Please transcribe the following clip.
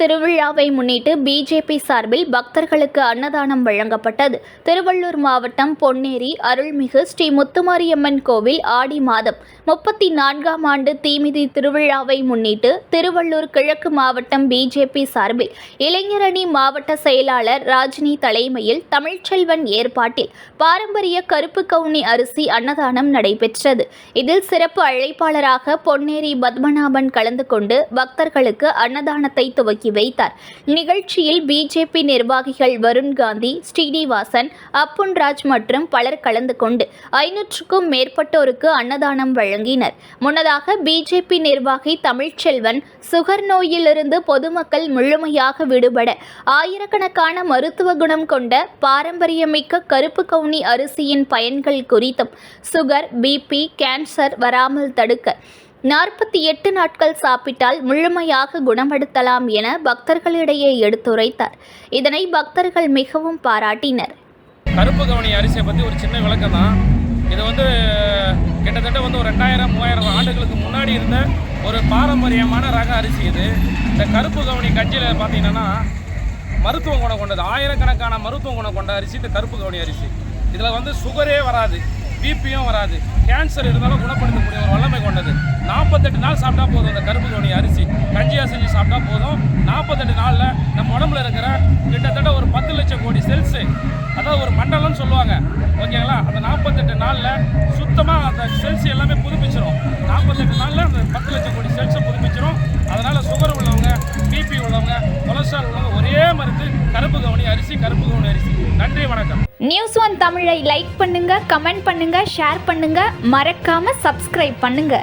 திருவிழாவை முன்னிட்டு பிஜேபி சார்பில் பக்தர்களுக்கு அன்னதானம் வழங்கப்பட்டது. திருவள்ளூர் மாவட்டம் பொன்னேரி அருள்மிகு ஸ்ரீ முத்துமாரியம்மன் கோவில் ஆடி மாதம் முப்பத்தி நான்காம் ஆண்டு தீமிதி திருவிழாவை முன்னிட்டு திருவள்ளூர் கிழக்கு மாவட்டம் பிஜேபி சார்பில் இளைஞரணி மாவட்ட செயலாளர் ராஜினி தலைமையில் தமிழ்ச்செல்வன் ஏற்பாட்டில் பாரம்பரிய கருப்பு கவுனி அரிசி அன்னதானம் நடைபெற்றது. இதில் சிறப்பு அழைப்பாளராக பொன்னேரி பத்மநாபன் கலந்து கொண்டு பக்தர்களுக்கு அன்னதானத்தை துவக்கி வைத்தார். நிகழ்ச்சியில் பிஜேபி நிர்வாகிகள் வருண் காந்தி ஸ்ரீனிவாசன் அப்புன்ராஜ் மற்றும் பலர் கலந்து கொண்டு ஐநூற்றுக்கும் மேற்பட்டோருக்கு அன்னதானம் வழங்கினர். முன்னதாக பிஜேபி நிர்வாகி தமிழ்ச்செல்வன் சுகர் நோயிலிருந்து பொதுமக்கள் முழுமையாக விடுபட ஆயிரக்கணக்கான மருத்துவ குணம் கொண்ட பாரம்பரியமிக்க கருப்பு கவுனி அரிசியின் பயன்கள் குறித்தும் சுகர் பிபி கேன்சர் வராமல் தடுக்க நாற்பத்தி எட்டு நாட்கள் சாப்பிட்டால் முழுமையாக குணப்படுத்தலாம் என பக்தர்களிடையே எடுத்துரைத்தார். இதனை பக்தர்கள் மிகவும் பாராட்டினர். கருப்பு கவனி அரிசியை பற்றி ஒரு சின்ன விளக்கம் தான் இது வந்து கிட்டத்தட்ட வந்து ஒரு ரெண்டாயிரம் மூவாயிரம் ஆண்டுகளுக்கு முன்னாடி இருந்த ஒரு பாரம்பரியமான ரக அரிசி இது. இந்த கருப்பு கவனி கஞ்சியில் பார்த்தீங்கன்னா மருத்துவ குணம் கொண்டது. ஆயிரக்கணக்கான மருத்துவ குணம் கொண்ட அரிசி இந்த கருப்பு கவனி அரிசி. இதில் வந்து சுகரே வராது பிபியும் வராது. கேன்சர் இருந்தாலும் குணப்படுத்தக்கூடிய ஒரு வல்லமை கொண்டது. நாற்பத்தெட்டு நாள் சாப்பிட்டா போதும் அந்த கருப்பு கவனி அரிசி கஞ்சியாக செஞ்சு சாப்பிட்டா போதும். நாற்பத்தெட்டு நாளில் நம்ம உடம்புல இருக்கிற கிட்டத்தட்ட ஒரு பத்து லட்சம் கோடி செல்ஸு அதாவது ஒரு மண்டலம்னு சொல்லுவாங்க. ஓகேங்களா? அந்த நாற்பத்தெட்டு நாளில் சுத்தமாக அந்த செல்ஸ் எல்லாமே புதுப்பிச்சிரும். நாற்பத்தெட்டு நாளில் அந்த பத்து லட்சம் கோடி செல்ஸை புதுப்பிச்சிடும் அதனால் சுகர் உள்ளவங்க பிபி உள்ளவங்க கொலஸ்ட்ரால் உள்ளவங்க ஒரே மருந்து கருப்பு கவனி அரிசி கருப்பு கவனி அரிசி. நன்றி வணக்கம். நியூஸ் ஒன் தமிழை லைக் பண்ணுங்க கமெண்ட் பண்ணுங்க ஷேர் பண்ணுங்க. மறக்காம சப்ஸ்கிரைப் பண்ணுங்க.